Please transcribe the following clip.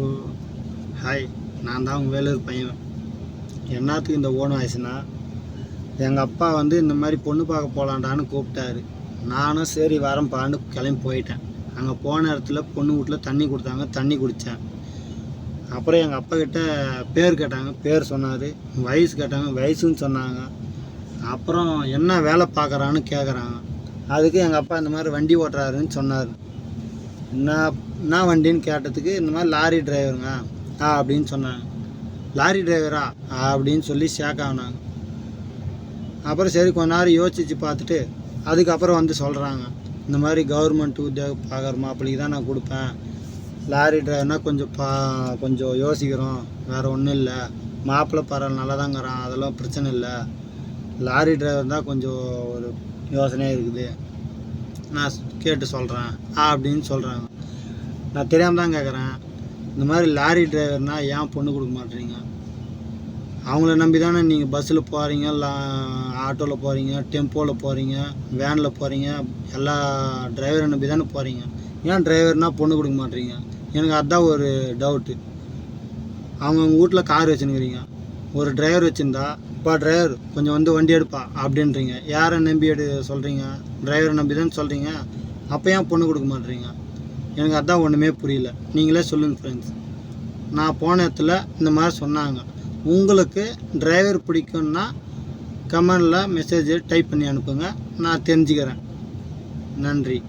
ஓ hi. நான் தான் உங்கள் வேலூர் பையன். என்னத்துக்கு இந்த ஓன் ஆயிடுச்சுன்னா எங்கள் அப்பா வந்து இந்த மாதிரி பொண்ணு பார்க்க போகலான்டான்னு கூப்பிட்டாரு. நானும் சரி வரேன்ப்பான்னு கிளம்பி போயிட்டேன். அங்கே போன இடத்துல பொண்ணு வீட்டில் தண்ணி கொடுத்தாங்க தண்ணி குடித்தேன் அப்புறம் எங்கள் அப்பா கிட்ட பேர் கேட்டாங்க பேர் சொன்னார். வயசு கேட்டாங்க வயசுன்னு சொன்னாங்க. அப்புறம் என்ன வேலை பார்க்குறான்னு கேட்குறாங்க அதுக்கு எங்கள் அப்பா இந்த மாதிரி வண்டி ஓட்டுறாருன்னு சொன்னார். என்ன என்ன வண்டின்னு கேட்டதுக்கு இந்த மாதிரி லாரி டிரைவருங்க ஆ அப்படின்னு சொன்னாங்க. லாரி டிரைவரா? ஆ அப்படின்னு சொல்லி ஷேக் ஆனாங்க. அப்புறம் சரி கொஞ்ச நேரம் யோசிச்சு பார்த்துட்டு அதுக்கப்புறம் வந்து சொல்கிறாங்க இந்த மாதிரி கவர்மெண்ட் உத்தியோக பார்க்குற மாப்பிள்ளைக்கு தான் நான் கொடுப்பேன். லாரி டிரைவர்னால் கொஞ்சம் பா கொஞ்சம் யோசிக்கிறோம். வேறு ஒன்றும் இல்லை. மாப்பிள்ளை பரவாயில்ல நல்லா தாங்கிறான் அதெல்லாம் பிரச்சனை இல்லை. லாரி டிரைவர் தான் கொஞ்சம் ஒரு யோசனையாக இருக்குது. நான் கேட்டு சொல்கிறேன் ஆ அப்படின்னு சொல்கிறாங்க நான் தெரியாமல் தான் கேட்குறேன் இந்த மாதிரி லாரி டிரைவர்னால் ஏன் பொண்ணு கொடுக்க மாட்டேறீங்க? அவங்கள நம்பி தானே நீங்கள் பஸ்ஸில் போகிறீங்க லா ஆட்டோவில் போகிறீங்க டெம்போவில் போகிறீங்க வேனில் போகிறீங்க எல்லா டிரைவரை நம்பி தானே போகிறீங்க ஏன் டிரைவர்னால் பொண்ணு கொடுக்க மாட்டேறீங்க? எனக்கு அதுதான் ஒரு டவுட்டு அவங்க உங்கள் வீட்டில் கார் வச்சுன்னுக்கிறீங்க. ஒரு டிரைவர் வச்சுருந்தா இப்போ டிரைவர் கொஞ்சம் வந்து வண்டி எடுப்பா அப்படின்றீங்க. யாரை நம்பி எடு சொல்கிறீங்க டிரைவரை நம்பி தான் சொல்கிறீங்க அப்போ ஏன் பொண்ணு கொடுக்க மாட்டேறீங்க? எனக்கு அதான் ஒன்றுமே புரியல. நீங்களே சொல்லுங்கள் ஃப்ரெண்ட்ஸ் நான் போன இடத்துல இந்த மாதிரி சொன்னாங்க. உங்களுக்கு டிரைவர் பிடிக்கும்னா கமெண்டில் மெசேஜ் டைப் பண்ணி அனுப்புங்க. நான் தெரிஞ்சுக்கிறேன். நன்றி.